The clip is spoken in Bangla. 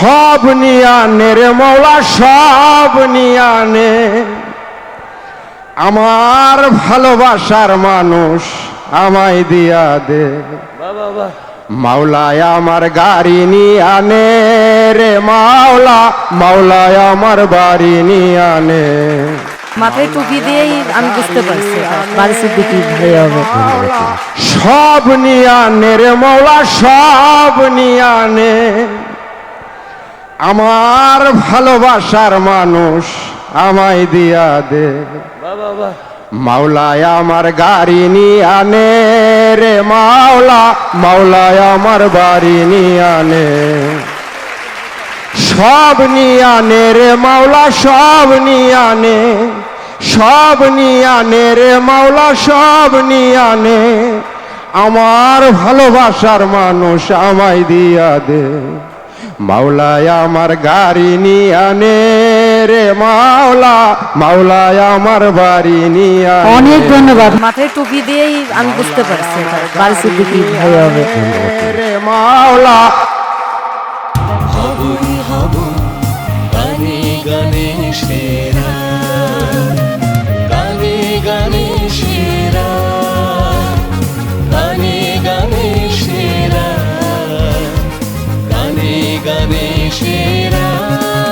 সব নিয়ানে রে মৌলা সব নিয়ানে আমার ভালোবাসার মানুষ আমায় দিয়া দে। মাওলায় আমার গাড়ি নিয়ে আনে রে মাওলা মাওলায় আমার বাড়ি নিয়ে আনে মাথায় টুপি দিয়েই আমি বুঝতে পারছি বাড়ি হবে। সব নিয়ানে রে মৌলা সব নিয়ানে আমার ভালোবাসার মানুষ আমায় দিয়া দে। মাওলায় আমার গাড়ি নিয়ে আনে রে মাওলা মাওলায় আমার বাড়ি নিয়ে আনে। সব নিয়ানে রে মাওলা সব নিয়ানে সব নিয়ানে রে মাওলা সব নিয়ানে আমার ভালোবাসার মানুষ আমায় দিয়া দে। মাওলায় আমার গাড়ি নিয়ে রে মাওলা মাওলায় আমার বাড়ি নিয়ে অনেক ধন্যবাদ। মাথায় টুপি দিয়েই আমি বুঝতে পারছি রে মাওলা। হবই হব গানে গানে সেরা। Krishna